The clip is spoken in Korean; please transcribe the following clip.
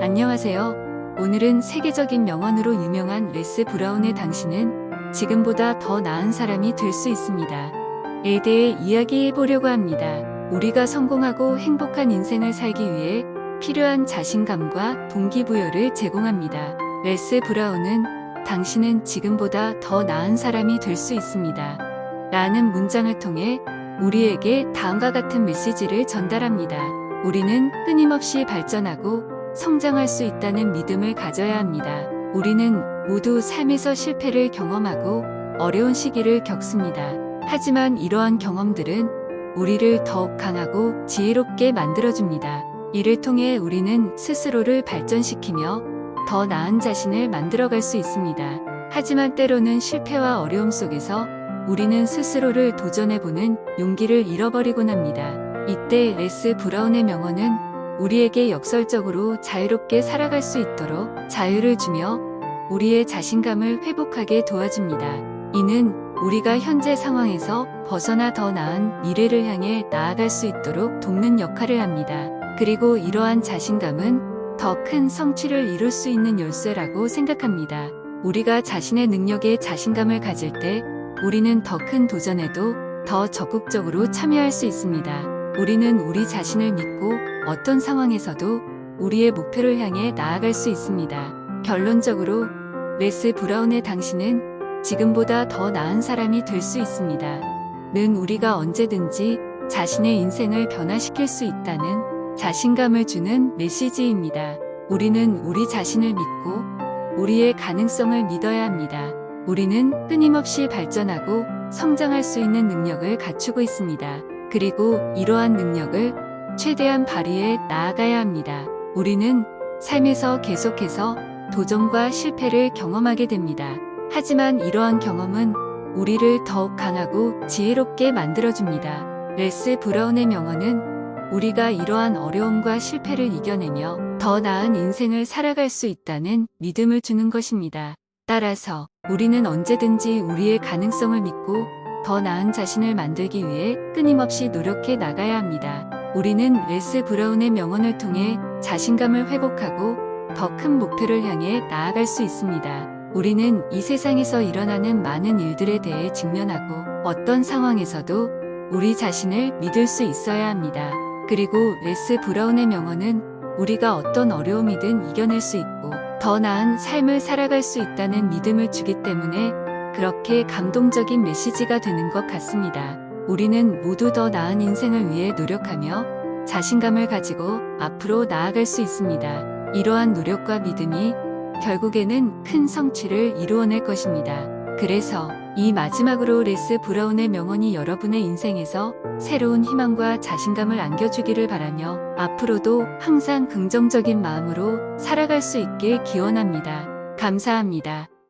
안녕하세요. 오늘은 세계적인 명언으로 유명한 레스 브라운의 당신은 지금보다 더 나은 사람이 될 수 있습니다. 에 대해 이야기해 보려고 합니다. 우리가 성공하고 행복한 인생을 살기 위해 필요한 자신감과 동기부여를 제공합니다. 레스 브라운은 당신은 지금보다 더 나은 사람이 될 수 있습니다. 라는 문장을 통해 우리에게 다음과 같은 메시지를 전달합니다. 우리는 끊임없이 발전하고 성장할 수 있다는 믿음을 가져야 합니다. 우리는 모두 삶에서 실패를 경험하고 어려운 시기를 겪습니다. 하지만 이러한 경험들은 우리를 더욱 강하고 지혜롭게 만들어줍니다. 이를 통해 우리는 스스로를 발전시키며 더 나은 자신을 만들어갈 수 있습니다. 하지만 때로는 실패와 어려움 속에서 우리는 스스로를 도전해보는 용기를 잃어버리곤 합니다. 이때 레스 브라운의 명언은 우리에게 역설적으로 자유롭게 살아갈 수 있도록 자유를 주며 우리의 자신감을 회복하게 도와줍니다. 이는 우리가 현재 상황에서 벗어나 더 나은 미래를 향해 나아갈 수 있도록 돕는 역할을 합니다. 그리고 이러한 자신감은 더 큰 성취를 이룰 수 있는 열쇠라고 생각합니다. 우리가 자신의 능력에 자신감을 가질 때 우리는 더 큰 도전에도 더 적극적으로 참여할 수 있습니다. 우리는 우리 자신을 믿고 어떤 상황에서도 우리의 목표를 향해 나아갈 수 있습니다. 결론적으로 레스 브라운의 당신은 지금보다 더 나은 사람이 될 수 있습니다. 는 우리가 언제든지 자신의 인생을 변화시킬 수 있다는 자신감을 주는 메시지입니다. 우리는 우리 자신을 믿고 우리의 가능성을 믿어야 합니다. 우리는 끊임없이 발전하고 성장할 수 있는 능력을 갖추고 있습니다. 그리고 이러한 능력을 최대한 발휘해 나아가야 합니다. 우리는 삶에서 계속해서 도전과 실패를 경험하게 됩니다. 하지만 이러한 경험은 우리를 더욱 강하고 지혜롭게 만들어줍니다. 레스 브라운의 명언은 우리가 이러한 어려움과 실패를 이겨내며 더 나은 인생을 살아갈 수 있다는 믿음을 주는 것입니다. 따라서 우리는 언제든지 우리의 가능성을 믿고 더 나은 자신을 만들기 위해 끊임없이 노력해 나가야 합니다. 우리는 레스 브라운의 명언을 통해 자신감을 회복하고 더 큰 목표를 향해 나아갈 수 있습니다. 우리는 이 세상에서 일어나는 많은 일들에 대해 직면하고 어떤 상황에서도 우리 자신을 믿을 수 있어야 합니다. 그리고 레스 브라운의 명언은 우리가 어떤 어려움이든 이겨낼 수 있고 더 나은 삶을 살아갈 수 있다는 믿음을 주기 때문에 그렇게 감동적인 메시지가 되는 것 같습니다. 우리는 모두 더 나은 인생을 위해 노력하며 자신감을 가지고 앞으로 나아갈 수 있습니다. 이러한 노력과 믿음이 결국에는 큰 성취를 이루어낼 것입니다. 그래서 이 마지막으로 레스 브라운의 명언이 여러분의 인생에서 새로운 희망과 자신감을 안겨주기를 바라며 앞으로도 항상 긍정적인 마음으로 살아갈 수 있길 기원합니다. 감사합니다.